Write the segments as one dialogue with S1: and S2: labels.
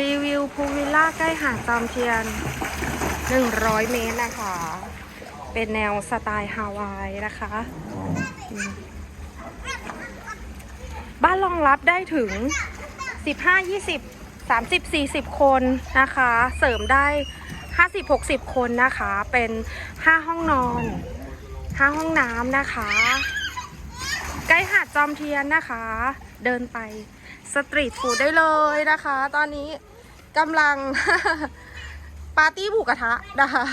S1: รีวิวพูลวิลล่าใกล้หาดจอมเทียน 100 เมตรนะคะ เป็นแนวสไตล์ฮาวายนะคะ บ้านรองรับได้ถึง 15 20 30 40 คนนะคะ เสริมได้ 50 60 คนนะคะ เป็น 5 ห้องนอน 5 ห้องน้ำนะคะ ใกล้หาดจอมเทียนนะคะ เดินไปสตรีทฟู้ดได้เลยนะคะ ตอนนี้ กำลัง ปาร์ตี้หมูกระทะนะคะ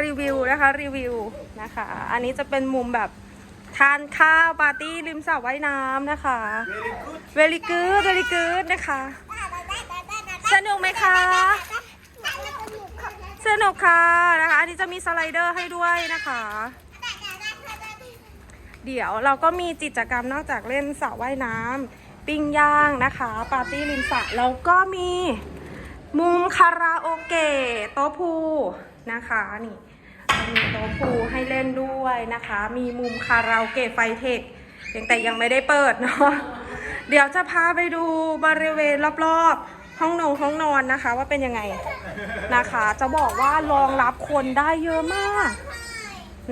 S1: รีวิวนะคะ รีวิวนะคะ อันนี้จะเป็นมุมแบบทานข้าวปาร์ตี้ริมสระว่ายน้ำนะคะ very good very good นะคะ สนุกไหมคะ สนุกค่ะนะคะ อันนี้จะมีสไลเดอร์ให้ด้วยนะคะ เดี๋ยวเราก็มีกิจกรรมนอกจากเล่นสระว่ายน้ำ ปิ้งย่างนะคะ ปาร์ตี้ริมสระแล้วก็มีมุมคาราโอเกะโต๊ะพูนะคะนี่มีโต๊ะพูให้เล่นด้วยนะคะ มีมุมคาราโอเกะไฟเทคยังแต่ยังไม่ได้เปิดเนาะเดี๋ยวจะพาไปดูบริเวณรอบๆ ห้องนอนห้องนอนนะคะ ว่าเป็นยังไงนะคะ จะบอกว่ารองรับคนได้เยอะมาก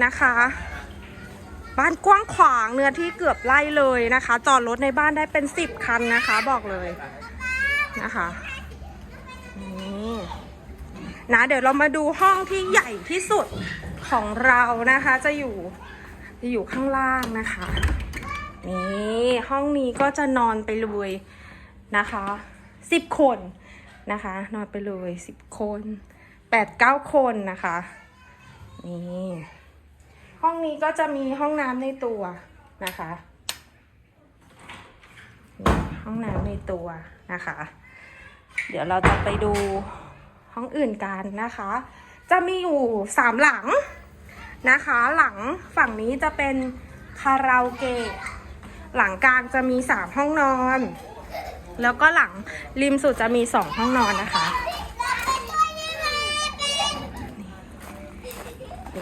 S1: นะคะ บ้านกว้างขวางเนื้อที่เกือบไร่เลยนะคะ จอดรถในบ้านได้เป็นสิบคันนะคะ บอกเลยนะคะนี่นะเดี๋ยวเรามาดูห้องที่ใหญ่ที่สุดของเรานะคะ จะอยู่จะอยู่ข้างล่างนะคะนี่ห้องนี้ก็จะนอนไปเลยนะคะสิบคนนะคะ นอนไปเลยสิบคนแปดเก้าคนนะคะนี่ ห้องนี้ก็จะมีห้องน้ำในตัวนะคะห้องน้ำในตัวนะคะ เดี๋ยวเราจะไปดูห้องอื่นกันนะคะ จะมีอยู่สามหลังนะคะ หลังฝั่งนี้จะเป็นคาราโอเกะหลังกลางจะมีสามห้องนอน แล้วก็หลังริมสุดจะมีสองห้องนอนนะคะ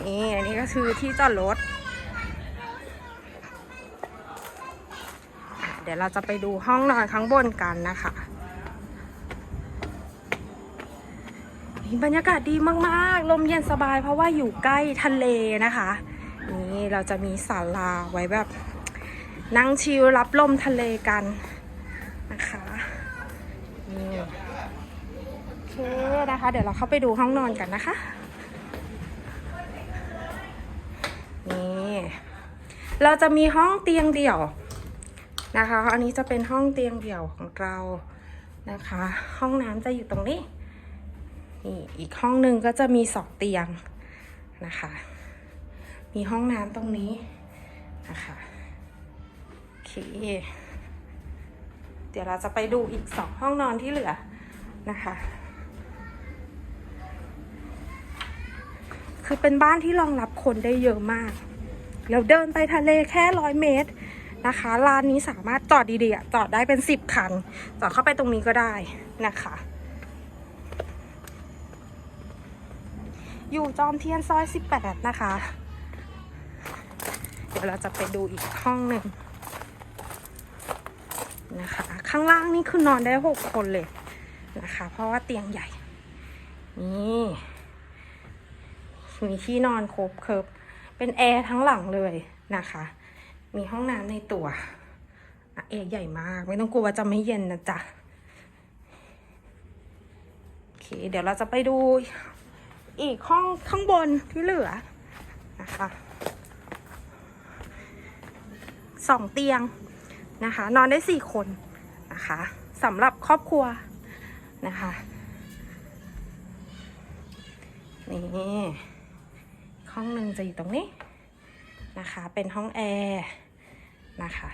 S1: นี่อันนี้ก็คือที่จอดรถ เดี๋ยวเราจะไปดูห้องนอนข้างบนกันนะคะนี่บรรยากาศดีมากๆ ลมเย็นสบายเพราะว่าอยู่ใกล้ทะเลนะคะ นี่เราจะมีศาลาไว้แบบนั่งชิลรับลมทะเลกันนะคะนี่โอเคนะคะ เดี๋ยวเราเข้าไปดูห้องนอนกันนะคะ นี่เราจะมีห้องเตียงเดี่ยวนะคะ อันนี้จะเป็นห้องเตียงเดี่ยวของเรานะคะ ห้องน้ำจะอยู่ตรงนี้นี่อีกห้องหนึ่งก็จะมีสองเตียงนะคะ มีห้องน้ำตรงนี้นะคะโอเคเดี๋ยวเราจะไปดูอีกสองห้องนอนที่เหลือนะคะ คือเป็นบ้านที่รองรับคนได้เยอะมาก แล้วเดินไปทะเลแค่ร้อยเมตรนะคะร้านนี้สามารถจอดดีๆจอดได้เป็นสิบคัน จอดเข้าไปตรงนี้ก็ได้นะคะ อยู่จอมเทียนซอย 18 นะคะ เดี๋ยวเราจะไปดูอีกห้องหนึ่งนะคะ ข้างล่างนี่คือนอนได้6คนเลยนะคะ เพราะว่าเตียงใหญ่ นี่ มีที่นอนครบเคิบเป็นแอร์ทั้งหลังเลยนะคะ มีห้องน้ำในตัวแอร์ใหญ่มาก ไม่ต้องกลัวว่าจะไม่เย็นนะจ๊ะโอเค เดี๋ยวเราจะไปดูอีกห้องข้างบนที่เหลือนะคะสองเตียงนะคะ นอนได้สี่คนนะคะสำหรับครอบครัวนะคะ นี่ ห้องหนึ่งจะอยู่ตรงนี้นะคะ เป็นห้องแอร์นะคะ